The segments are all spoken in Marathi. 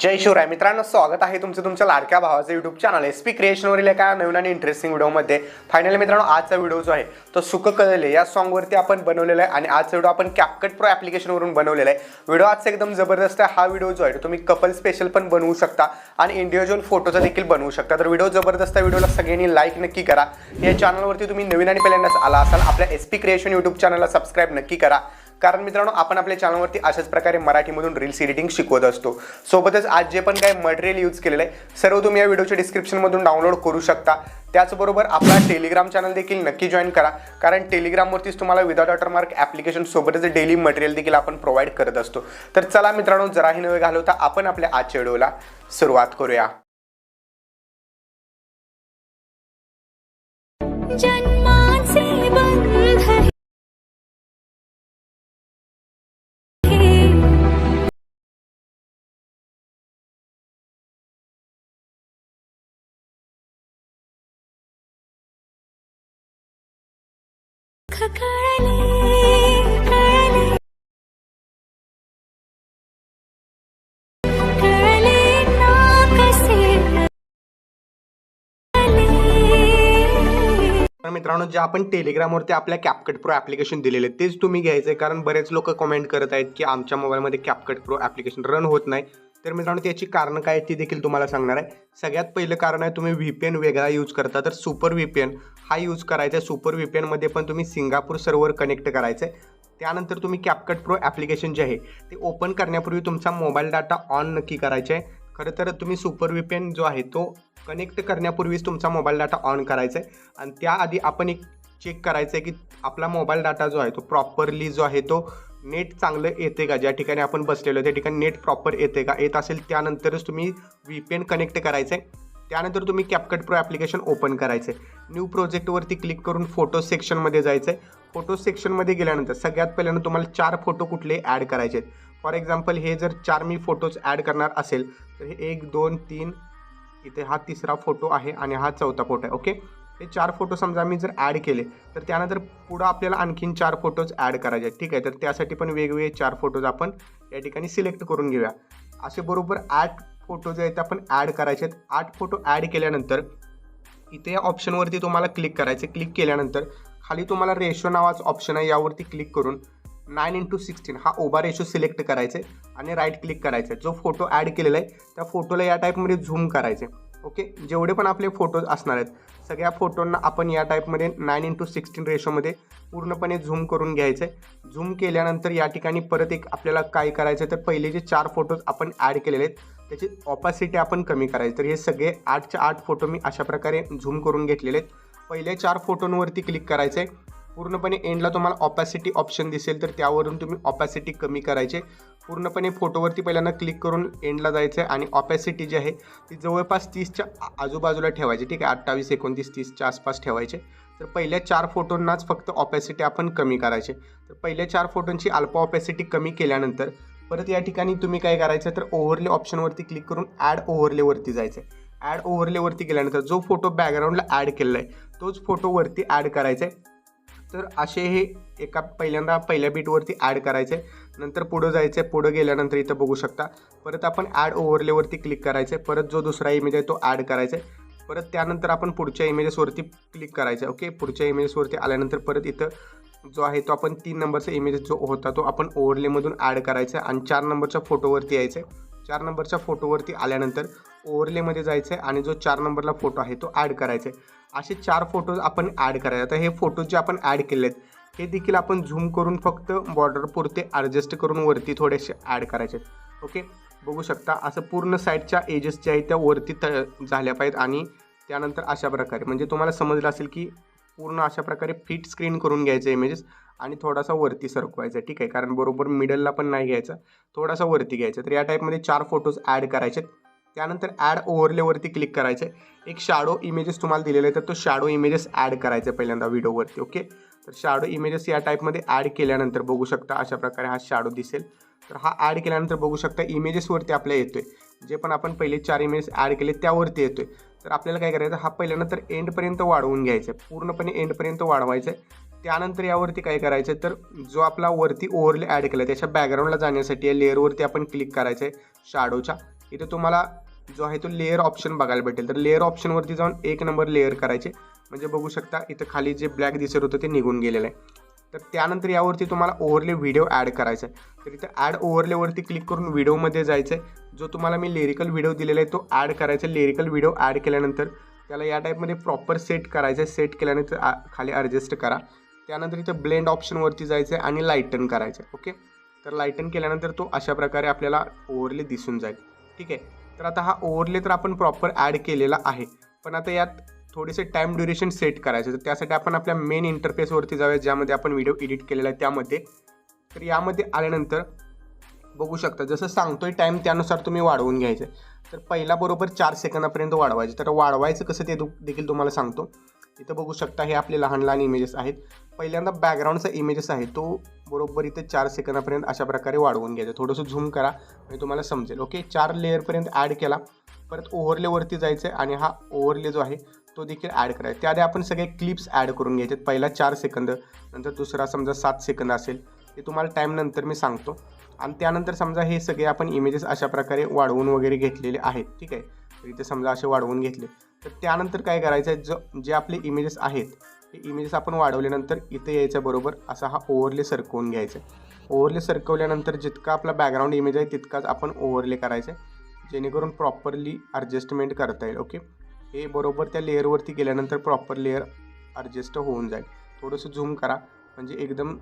जय शिवराय. मित्रांनो स्वागत आहे तुमचं तुमच्या लाडक्या भावाचं युट्यूब चॅनल एस पी क्रिएशनवरील एका नवीन आणि इंटरेस्टिंग व्हिडिओमध्ये फायनली मित्रांनो आजचा व्हिडिओ जो आहे तो सुख कळले या सॉन्गवरती आपण बनवलेला आहे आणि आजचा व्हिडिओ आपण कॅपकट प्रो ॲप्लिकेशनवरून बनवलेला आहे. व्हिडिओ आजचा एकदम जबरदस्त आहे. हा व्हिडिओ जो आहे तो तुम्ही कपल स्पेशल पण बनवू शकता आणि इंडिव्हिज्युअल फोटोचा देखील बनवू शकता. तर व्हिडिओ जबरदस्त आहे. व्हिडिओला सगळ्यांनी लाईक नक्की करा. या चॅनलवरती तुम्ही नवीन आणि पहिल्यांदाच आला असाल आपल्या एस पी क्रिएशन यूट्यूब चॅनलला सबस्क्राईब नक्की करा. कारण मित्रांनो आपण आपल्या चॅनलवरती अशाच प्रकारे मराठीमधून रील्स एडिटिंग शिकवत असतो. सोबतच आज जे पण काही मटेरियल यूज केलेलं आहे सर्व तुम्ही या व्हिडिओच्या डिस्क्रिप्शनमधून डाउनलोड करू शकता. त्याचबरोबर आपला टेलिग्राम चॅनल देखील नक्की जॉईन करा. कारण टेलिग्रामवरतीच तुम्हाला विदाउट वॉटरमार्क ॲप्लिकेशन सोबतच डेली मटेरियल देखील आपण प्रोव्हाइड करत असतो. तर चला मित्रांनो जराही नवे घालवता आपण आपल्या आजच्या व्हिडिओला सुरुवात करूया. जन्माचे मित्रांनो जे आपण टेलिग्रामवरती आपल्या कॅपकट प्रो ॲप्लिकेशन दिलेले आहे, तेच तुम्ही घ्यायचं आहे कारण बरेच लोक कमेंट करत आहेत की आमच्या मोबाईलमध्ये कॅपकट प्रो ॲप्लिकेशन रन होत नाही. तर मित्रांनो त्याची कारणं काय ती देखील तुम्हाला सांगणार आहे. सगळ्यात पहिलं कारण आहे तुम्ही व्ही पी एन वेगळा यूज करता तर सुपर व्ही पी एन हा यूज करायचा आहे. सुपर व्ही पी एनमध्ये पण तुम्ही सिंगापूर सर्व्हर कनेक्ट करायचं आहे. त्यानंतर तुम्ही कॅपकट प्रो ॲप्लिकेशन जे आहे ते ओपन करण्यापूर्वी तुमचा मोबाईल डाटा ऑन नक्की करायचा आहे. खरं तर तुम्ही सुपर व्ही पी एन जो आहे तो कनेक्ट करण्यापूर्वीच तुमचा मोबाईल डाटा ऑन करायचा आहे. आणि त्याआधी आपण एक चेक करायचं आहे की आपला मोबाईल डाटा जो आहे तो प्रॉपरली जो आहे तो नेट चांगलं येते का? ज्या ठिकाणी आपण बसलेलो त्या ठिकाणी नेट प्रॉपर येते का? येत असेल त्यानंतरच तुम्ही व्ही पी एन कनेक्ट करायचं आहे त्यानंतर तुम्ही कॅपकट प्रो ॲप्लिकेशन ओपन करायचं आहे न्यू प्रोजेक्टवरती क्लिक करून फोटो सेक्शनमध्ये जायचं आहे फोटो सेक्शनमध्ये गेल्यानंतर सगळ्यात पहिल्यांदा तुम्हाला चार फोटो कुठले ॲड करायचे आहेत. फॉर एक्झाम्पल हे जर चार मी फोटोज ॲड करणार असेल तर हे एक दोन तीन इथे हा तिसरा फोटो आहे आणि हा चौथा फोटो आहे ओके हे चार फोटो समजा मी जर ॲड केले तर त्यानंतर पुढं आपल्याला आणखीन चार फोटोज ॲड करायचे आहेत. ठीक आहे? तर त्यासाठी पण वेगवेगळे चार फोटोज आपण या ठिकाणी सिलेक्ट करून घेऊया. असे बरोबर आठ फोटो जे आहेत ते आपण ॲड करायचे आहेत. आठ फोटो ॲड केल्यानंतर इथे या ऑप्शनवरती तुम्हाला क्लिक करायचे. क्लिक केल्यानंतर खाली तुम्हाला रेशो नावाचं ऑप्शन आहे यावरती क्लिक करून नाईन इंटू सिक्स्टीन हा ओबा रेशो सिलेक्ट करायचा आहे आणि राईट क्लिक करायचा. आहे जो फोटो ॲड केलेला आहे त्या फोटोला या टाईपमध्ये झूम करायचे. ओके? जेवढे पण आपले फोटोज असणार आहेत सगळ्या फोटोंना आपण या टाईपमध्ये नाईन इंटू सिक्स्टीन रेशोमध्ये पूर्णपणे झूम करून घ्यायचं आहे झूम केल्यानंतर या ठिकाणी परत एक आपल्याला काय करायचं आहे तर पहिले जे चार फोटोज आपण ॲड केलेले आहेत त्याची ऑपॅसिटी आपण कमी करायची. तर हे सगळे आठच्या आठ फोटो मी अशा प्रकारे झूम करून घेतलेले आहेत. पहिल्या चार फोटोंवरती क्लिक करायचं आहे पूर्णपणे एंडला तुम्हाला ऑपॅसिटी ऑप्शन दिसेल तर त्यावरून तुम्ही ऑपॅसिटी कमी करायचे. पूर्णपणे फोटोवरती पहिल्यांदा क्लिक करून एंडला जायचं आहे आणि ऑपॅसिटी जी आहे ती जवळपास तीसच्या आजूबाजूला ठेवायची. ठीक आहे अठ्ठावीस एकोणतीस तीसच्या आसपास ठेवायचे. तर पहिल्या चार फोटोंनाच फक्त ऑपॅसिटी आपण कमी करायचे. तर पहिल्या चार फोटोंची अल्पा ऑपॅसिटी कमी केल्यानंतर परत या ठिकाणी तुम्ही काय करायचं तर ओव्हरले ऑप्शनवरती क्लिक करून ॲड ओव्हरलेवरती जायचं आहे ॲड ओव्हरलेवरती गेल्यानंतर जो फोटो बॅकग्राऊंडला ॲड केलेला आहे तोच फोटोवरती ॲड करायचा आहे तर असे हे एका पहिल्यांदा पहिल्या बीटवरती ॲड करायचे. नंतर पुढं जायचं. आहे पुढं गेल्यानंतर इथं बघू शकता. परत आपण ॲड ओव्हरलेवरती क्लिक करायचे. परत जो दुसरा इमेज आहे तो ॲड करायचा. परत त्यानंतर आपण पुढच्या इमेजेसवरती क्लिक करायचं. आहे ओके पुढच्या इमेजेसवरती आल्यानंतर परत इथं जो आहे तो आपण तीन नंबरचा इमेज जो होता तो आपण ओव्हरलेमधून ॲड करायचा. आहे आणि चार नंबरच्या फोटोवरती यायचं. चार नंबरच्या फोटोवरती आल्यानंतर ओव्हरलेमध्ये जायचं आहे आणि जो चार नंबरला फोटो आहे तो ॲड करायचा आहे असे चार फोटोज आपण ॲड करायचे. आता हे फोटोज जे आपण ॲड केले आहेत हे देखील आपण झूम करून फक्त बॉर्डर पुरते ॲडजस्ट करून वरती थोडेसे ॲड करायचे. आहेत ओके बघू शकता असं पूर्ण साईडच्या एजेस ज्या आहेत त्या वरती त झाल्या पाहिजेत आणि त्यानंतर अशा प्रकारे. म्हणजे तुम्हाला समजलं असेल की पूर्ण अशा प्रकारे फिट स्क्रीन करून घ्यायचं इमेजेस आणि थोडासा वरती सरकवायचा. ठीक आहे? कारण बरोबर मिडलला पण नाही घ्यायचा. थोडासा वरती घ्यायचा. तर या टाईपमध्ये चार फोटोज ॲड करायचे आहेत त्यानंतर ॲड ओव्हरलेवरती क्लिक करायचे एक शॅडो इमेजेस तुम्हाला दिलेले आहेत तर तो शॅडो इमेजेस ॲड करायचा पहिल्यांदा व्हिडिओवरती ओके तर शॅडो इमेजेस या टाईपमध्ये ॲड केल्यानंतर बघू शकता अशा प्रकारे हा शॅडो दिसेल. तर हा ॲड केल्यानंतर बघू शकता इमेजेसवरती आपल्या येतोय. जे पण आपण पहिले चार इमेजेस ॲड केले त्यावरती येतोय. तर आपल्याला काय करायचं हा पहिल्यानंतर एंडपर्यंत वाढवून घ्यायचं आहे पूर्णपणे एंडपर्यंत वाढवायचं आहे त्यानंतर यावरती काय करायचं आहे तर जो आपला वरती ओव्हरले ॲड केला त्याच्या बॅकग्राऊंडला जाण्यासाठी या लेअरवरती आपण क्लिक करायचं आहे शॅडोच्या इथं तुम्हाला जो आहे तो लेअर ऑप्शन बघायला भेटेल. तर लेअर ऑप्शनवरती जाऊन एक नंबर लेअर करायचे. म्हणजे बघू शकता इथं खाली जे ब्लॅक दिसत होतं ते निघून गेलेलं आहे. तर त्यानंतर यावरती तुम्हाला ओव्हरले व्हिडिओ ॲड करायचा आहे. तर इथं ॲड ओव्हरलेवरती क्लिक करून व्हिडिओमध्ये जायचं आहे. जो तुम्हाला मी लिरिकल व्हिडिओ दिलेला आहे तो ॲड करायचा आहे. लिरिकल व्हिडिओ ॲड केल्यानंतर त्याला या टाईपमध्ये प्रॉपर सेट करायचं आहे. सेट केल्यानंतर खाली ॲडजस्ट करा. त्यानंतर इथं ब्लेंड ऑप्शनवरती जायचं आहे आणि लाईटन करायचं आहे. ओके तर लाईटन केल्यानंतर तो अशा प्रकारे आपल्याला ओव्हरले दिसून जाईल. ठीक आहे? तर आता हा ओव्हरले तर आपण प्रॉपर ॲड केलेला आहे. पण आता यात थोडेसे टाईम ड्युरेशन सेट करायचं. तर त्यासाठी आपण आपल्या मेन इंटरफेसवरती जाऊया ज्यामध्ये आपण व्हिडिओ एडिट केलेला आहे त्यामध्ये. तर यामध्ये आल्यानंतर बघू शकता जसं सांगतोय टाईम त्यानुसार तुम्ही वाढवून घ्यायचं. तर पहिला बरोबर चार सेकंदापर्यंत वाढवायचं. तर वाढवायचं कसं ते देखील तुम्हाला सांगतो. इथं बघू शकता हे आपले लहान लहान इमेजेस आहेत. पहिल्यांदा बॅकग्राऊंडचा इमेजेस आहे तो बरोबर इथे चार सेकंदापर्यंत अशा प्रकारे वाढवून घ्यायचं. थोडंसं झूम करा म्हणजे तुम्हाला समजेल. ओके चार लेअरपर्यंत ॲड केला. परत ओव्हरलेवरती जायचं आहे आणि हा ओव्हरले जो आहे तो देखील ॲड करायचा त्याआधी आपण सगळे क्लिप्स ॲड करून घ्यायचे पहिला चार सेकंद नंतर दुसरा समजा सात सेकंद असेल ते तुम्हाला टाईम नंतर मी सांगतो. आणि त्यानंतर समजा हे सगळे आपण इमेजेस अशा प्रकारे वाढवून वगैरे घेतलेले आहेत. ठीक आहे? तर इथे समजा असे वाढवून घेतले तर त्यानंतर काय करायचं आहे जो जे आपले इमेजेस आहेत हे इमेजेस आपण वाढवल्यानंतर इथे यायच्या बरोबर असा हा ओव्हरले सरकवून घ्यायचा. ओव्हरले सरकवल्यानंतर जितका आपला बॅकग्राऊंड इमेज आहे तितकाच आपण ओव्हरले करायचं आहे जेणेकरून प्रॉपरली ॲडजस्टमेंट करता येईल ओके हे बरोबर त्या लेअरवरती गेल्यानंतर प्रॉपर लेअर ॲडजस्ट होऊन जाईल. थोडंसं झूम करा म्हणजे एकदम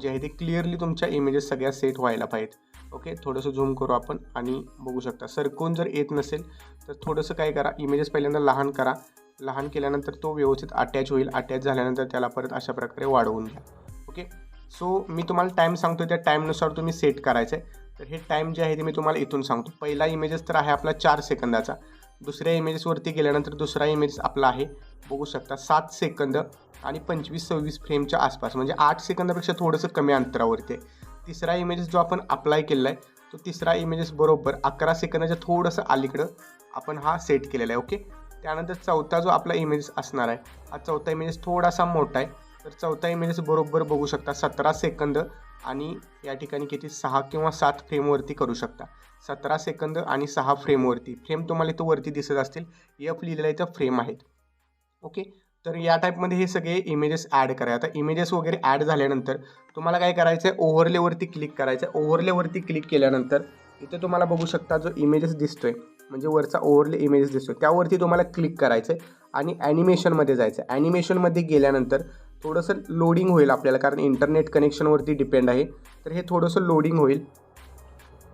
जे आहे ते क्लिअरली तुमच्या इमेजेस सगळ्या सेट व्हायला पाहिजेत. ओके? थोडंसं झूम करू आपण आणि बघू शकता. सरकून जर येत नसेल तर थोडंसं काय करा इमेजेस पहिल्यांदा लहान करा. लहान केल्यानंतर तो व्यवस्थित अटॅच होईल. अटॅच झाल्यानंतर त्याला परत अशा प्रकारे वाढवून घ्या. ओके? सो मी तुम्हाला टाईम सांगतो त्या टाईमनुसार तुम्ही सेट करायचं आहे तर हे टाईम जे आहे ते मी तुम्हाला इथून सांगतो. पहिला इमेजेस तर आहे आपला चार सेकंदाचा. दुसऱ्या इमेजेसवरती गेल्यानंतर दुसरा इमेज आपला आहे बघू शकता सात सेकंद आणि पंचवीस सव्वीस फ्रेमच्या आसपास. म्हणजे आठ सेकंदापेक्षा थोडंसं कमी अंतरावरती आहे. तिसरा इमेजेस जो आपण अप्लाय केलेला आहे तो तिसरा इमेजेस बरोबर अकरा सेकंदाच्या थोडंसं अलीकडं आपण हा सेट केलेला आहे ओके त्यानंतर चौथा जो आपला इमेजेस असणार आहे हा चौथा इमेजेस थोडासा मोठा आहे. तर चौथा इमेजेस बरोबर बघू शकता सतरा सेकंद आणि या ठिकाणी किती? सहा किंवा सात फ्रेमवरती करू शकता. सतरा सेकंद आणि सहा फ्रेमवरती फ्रेम तुम्हाला इथं वरती दिसत असतील. एफ लिहिलेला इथं फ्रेम आहेत. ओके तर या टाईपमध्ये हे सगळे इमेजेस ॲड करा. आता इमेजेस वगैरे ॲड झाल्यानंतर तुम्हाला काय करायचं आहे ओव्हरलेवरती क्लिक करायचं आहे ओव्हरलेवरती क्लिक केल्यानंतर इथे तुम्हाला बघू शकता जो इमेजेस दिसतो आहे म्हणजे वरचा ओव्हरले इमेजेस दिसतो त्यावरती तुम्हाला क्लिक करायचं आहे आणि ॲनिमेशनमध्ये जायचं आहे ॲनिमेशनमध्ये गेल्यानंतर थोडंसं लोडिंग होईल आपल्याला कारण इंटरनेट कनेक्शनवरती डिपेंड आहे. तर हे थोडंसं लोडिंग होईल.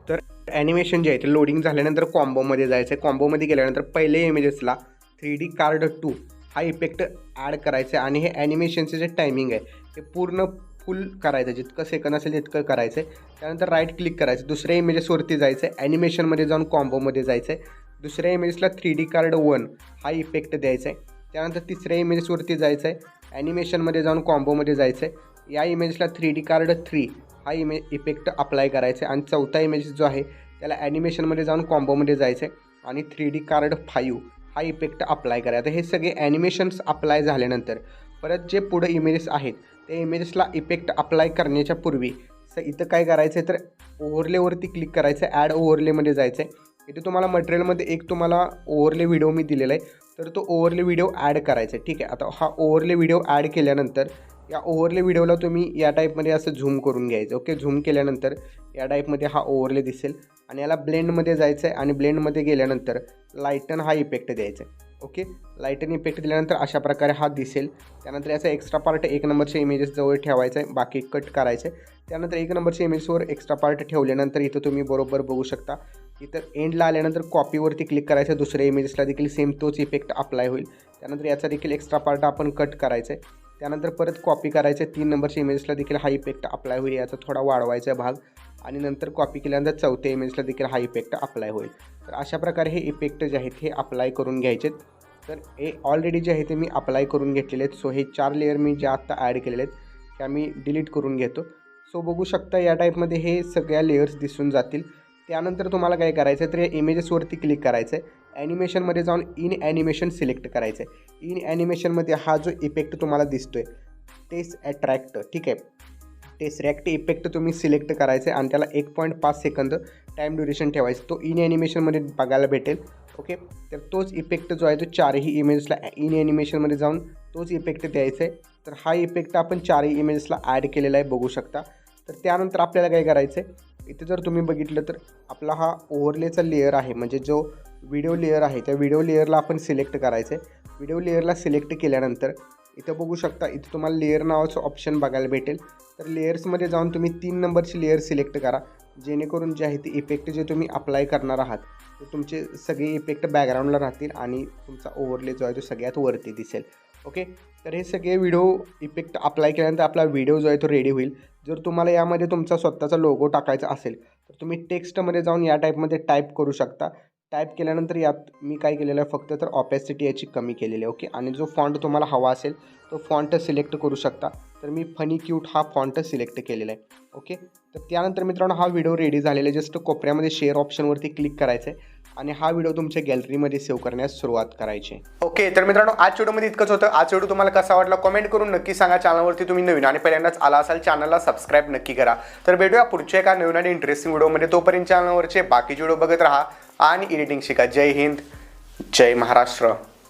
तर ॲनिमेशन जे आहे ते लोडिंग झाल्यानंतर कॉम्बोमध्ये जायचं आहे कॉम्बोमध्ये गेल्यानंतर पहिले इमेजेसला थ्री डी कार्ड टू हा इफेक्ट ॲड करायचा आहे आणि हे ॲनिमेशनचे जे टायमिंग आहे ते पूर्ण फुल करायचं जितकं सेकंद असेल तितकं करायचं आहे त्यानंतर राईट क्लिक करायचं. दुसऱ्या इमेजेसवरती जायचं आहे ॲनिमेशनमध्ये जाऊन कॉम्बोमध्ये जायचं आहे दुसऱ्या इमेजेसला थ्री डी कार्ड वन हा इफेक्ट द्यायचा आहे त्यानंतर तिसऱ्या इमेजेसवरती जायचं आहे ॲनिमेशनमध्ये जाऊन कॉम्बोमध्ये जायचं आहे या इमेजला थ्री डी कार्ड थ्री हा इमे इफेक्ट अप्लाय करायचा आहे आणि चौथा इमेज जो आहे त्याला ॲनिमेशनमध्ये जाऊन कॉम्बोमध्ये जायचं आहे आणि थ्री डी कार्ड फाईव्ह हा इफेक्ट अप्लाय करा आता हे सगळे ॲनिमेशन्स अप्लाय झाल्यानंतर परत जे पुढं इमेजेस आहेत त्या इमेजेसला इफेक्ट अप्लाय करण्याच्या पूर्वी स इथं काय करायचं आहे तर ओव्हरलेवरती क्लिक करायचं आहे ॲड ओव्हरलेमध्ये जायचं आहे इथे तुम्हाला मटेरियलमध्ये एक तुम्हाला ओव्हरले व्हिडिओ मी दिलेला आहे. तर तो ओव्हरले व्हिडिओ ॲड करायचा आहे. ठीक आहे. आता हा ओव्हरले व्हिडिओ ॲड केल्यानंतर या ओव्हरले व्हिडिओला तुम्ही या टाईपमध्ये असं झूम करून घ्यायचं. ओके झूम केल्यानंतर या टाईपमध्ये हा ओव्हरले दिसेल. आणि याला ब्लेंडमध्ये जायचं आहे आणि ब्लेंडमध्ये गेल्यानंतर लाईटन हा इफेक्ट द्यायचा आहे ओके लाईटन इफेक्ट दिल्यानंतर अशा प्रकारे हा दिसेल. त्यानंतर याचा एक्स्ट्रा पार्ट एक नंबरच्या इमेजेस जवळ ठेवायचा आहे बाकी कट करायचं आहे त्यानंतर एक नंबरच्या इमेजवर एक्स्ट्रा पार्ट ठेवल्यानंतर इथं तुम्ही बरोबर बघू शकता. इथं एंडला आल्यानंतर कॉपीवरती क्लिक करायचं दुसऱ्या इमेजेसला देखील सेम तोच इफेक्ट अप्लाय होईल. त्यानंतर याचा देखील एक्स्ट्रा पार्ट आपण कट करायचा आहे त्यानंतर परत कॉपी करायचे. तीन नंबरच्या इमेजेसला देखील हा इफेक्ट अप्लाय होईल. याचा थोडा वाढवायचा भाग. आणि नंतर कॉपी केल्यानंतर चौथ्या इमेजला देखील हा इफेक्ट अप्लाय होईल. तर अशा प्रकारे हे इफेक्ट जे आहेत हे अप्लाय करून घ्यायचे तर हे ऑलरेडी जे आहे ते मी अप्लाय करून घेतलेले आहेत. सो हे चार लेअर मी जे आत्ता ॲड केलेले आहेत त्या मी डिलीट करून घेतो. सो बघू शकता या टाईपमध्ये हे सगळ्या लेअर्स दिसून जातील. त्यानंतर तुम्हाला काय करायचं आहे तर या इमेजेसवरती क्लिक करायचं आहे ॲनिमेशनमध्ये जाऊन इन ॲनिमेशन सिलेक्ट करायचं आहे इन ॲनिमेशनमध्ये हा जो इफेक्ट तुम्हाला दिसतो आहे टेस ॲट्रॅक्ट ठीक आहे? टेसरॅक्ट इफेक्ट तुम्ही सिलेक्ट करायचं आहे आणि त्याला एक पॉईंट पाच सेकंद टाईम ड्युरेशन ठेवायचं. तो इन ॲनिमेशनमध्ये बघायला भेटेल ओके? तर तोच इफेक्ट जो आहे तो चारही इमेजेसला इन ॲनिमेशनमध्ये जाऊन तोच इफेक्ट द्यायचा आहे तर हा इफेक्ट आपण चारही इमेजेसला ॲड केलेला आहे बघू शकता. तर त्यानंतर आपल्याला काय करायचं आहे इथे जर तुम्ही बघितलं तर आपला हा ओव्हरलेचा लेअर आहे म्हणजे जो व्हिडिओ लेअर आहे. त्या व्हिडिओ लेअरला आपण सिलेक्ट करायचं आहे व्हिडिओ लेअरला सिलेक्ट केल्यानंतर इथं बघू शकता इथं तुम्हाला लेअर नावाचं ऑप्शन बघायला भेटेल. तर लेअर्समध्ये जाऊन तुम्ही तीन नंबरची लेअर सिलेक्ट करा. जेणेकरून जे आहे ते इफेक्ट जे तुम्ही अप्लाय करणार आहात ते तुमचे सगळे इफेक्ट बॅकग्राऊंडला राहतील आणि तुमचा ओव्हरले जो आहे तो सगळ्यात वरती दिसेल. ओके तर हे सगळे व्हिडिओ इफेक्ट अप्लाय केल्यानंतर आपला व्हिडिओ जो आहे तो रेडी होईल. जर तुम्हाला यामध्ये तुमचा स्वतःचा लोगो टाकायचा असेल तर तुम्ही टेक्स्टमध्ये जाऊन या टाईपमध्ये टाईप करू शकता. टाईप केल्यानंतर यात मी काय केलेलं आहे फक्त तर ऑपॅसिटी याची कमी केलेली आहे ओके आणि जो फॉन्ट तुम्हाला हवा असेल तो फॉन्ट सिलेक्ट करू शकता. तर मी फनी क्यूट हा फॉन्ट सिलेक्ट केलेला आहे ओके तर त्यानंतर मित्रांनो हा व्हिडिओ रेडी झालेला आहे. जस्ट कोपऱ्यामध्ये शेअर ऑप्शनवरती क्लिक करायचं आहे आणि हा व्हिडिओ तुमच्या गॅलरीमध्ये सेव्ह करण्यास सुरुवात करायची ओके तर मित्रांनो आज व्हिडिओमध्ये इतकंच होतं. आज व्हिडिओ तुम्हाला कसा वाटला कमेंट करून नक्की सांगा. चॅनलवरती तुम्ही नवीन आणि पहिल्यांदाच आला असाल चॅनलला सबस्क्राईब नक्की करा. तर भेटूया पुढच्या एका नवीन आणि इंटरेस्टिंग व्हिडिओमध्ये तोपर्यंत चॅनलवरचे बाकीचे व्हिडिओ बघत राहा. आणि एडिटिंग शिका. जय हिंद जय महाराष्ट्र.